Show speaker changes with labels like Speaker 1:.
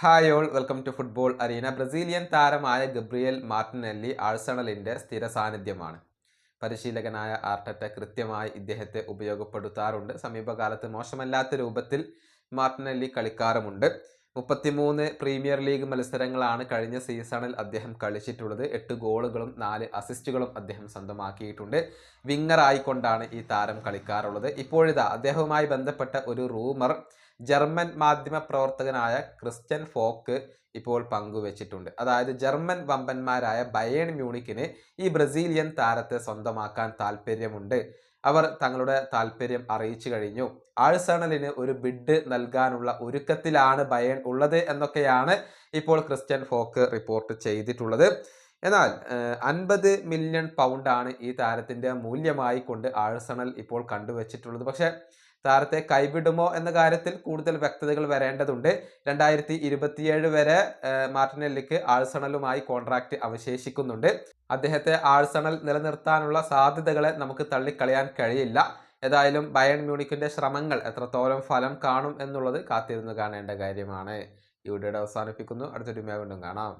Speaker 1: Hi all welcome to football arena Brazilian താരമായ Gabriel Martinelli ആഴ്സണലിന്റെ സ്ഥിര സാന്നിധ്യമാണ്. പരിശീലകനായ ആർട്ടറ്റ കൃത്യമായി ഇദ്ദേഹത്തെ ഉപയോഗപ്പെടുത്താറുണ്ട്. സമീപകാലത്ത് മോശമല്ലാത്ത രൂപത്തിൽ മാർട്ടിനെല്ലി കളിക്കാറുമുണ്ട്. മുപ്പത്തിമൂന്ന് പ്രീമിയർ ലീഗ് മത്സരങ്ങളാണ് കഴിഞ്ഞ സീസണിൽ അദ്ദേഹം കളിച്ചിട്ടുള്ളത്. എട്ട് ഗോളുകളും നാല് അസിസ്റ്റുകളും അദ്ദേഹം സ്വന്തമാക്കിയിട്ടുണ്ട്. വിങ്ങർ ആയിക്കൊണ്ടാണ് ഈ താരം കളിക്കാറുള്ളത്. ഇപ്പോഴിതാ അദ്ദേഹവുമായി ബന്ധപ്പെട്ട ഒരു റൂമർ ജർമ്മൻ മാധ്യമ പ്രവർത്തകനായ ക്രിസ്ത്യൻ ഫോക്ക് ഇപ്പോൾ പങ്കുവച്ചിട്ടുണ്ട്. അതായത് ജർമ്മൻ വമ്പന്മാരായ ബയേൺ മ്യൂണിക്കിന് ഈ ബ്രസീലിയൻ താരത്തെ സ്വന്തമാക്കാൻ താല്പര്യമുണ്ട്. അവർ തങ്ങളുടെ താല്പര്യം അറിയിച്ചു കഴിഞ്ഞു. ആഴ്സണലിന് ഒരു ബിഡ് നൽകാനുള്ള ഒരുക്കത്തിലാണ് ബയൺ ഉള്ളത് എന്നൊക്കെയാണ് ഇപ്പോൾ ക്രിസ്ത്യൻ ഫോക്ക് റിപ്പോർട്ട് ചെയ്തിട്ടുള്ളത്. എന്നാൽ അൻപത് മില്യൺ പൗണ്ടാണ് ഈ താരത്തിന്റെ മൂല്യമായി കൊണ്ട് ആഴ്സണൽ ഇപ്പോൾ കണ്ടുവച്ചിട്ടുള്ളത്. പക്ഷേ താരത്തെ കൈവിടുമോ എന്ന കാര്യത്തിൽ കൂടുതൽ വ്യക്തതകൾ വരേണ്ടതുണ്ട്. രണ്ടായിരത്തി ഇരുപത്തിയേഴ് വരെ മാർട്ടിനെല്ലിക്ക് ആഴ്സണലുമായി കോൺട്രാക്റ്റ് അവശേഷിക്കുന്നുണ്ട്. അദ്ദേഹത്തെ ആഴ്സണൽ നിലനിർത്താനുള്ള സാധ്യതകളെ നമുക്ക് തള്ളിക്കളയാൻ കഴിയില്ല. ഏതായാലും ബയൺ മ്യൂണിക്കിന്റെ ശ്രമങ്ങൾ എത്രത്തോളം ഫലം കാണും എന്നുള്ളത് കാത്തിരുന്ന് കാണേണ്ട കാര്യമാണ്. ഈ വീഡിയോയുടെ അവസാനിപ്പിക്കുന്നു. അടുത്തൊരു വീണ്ടും കാണാം.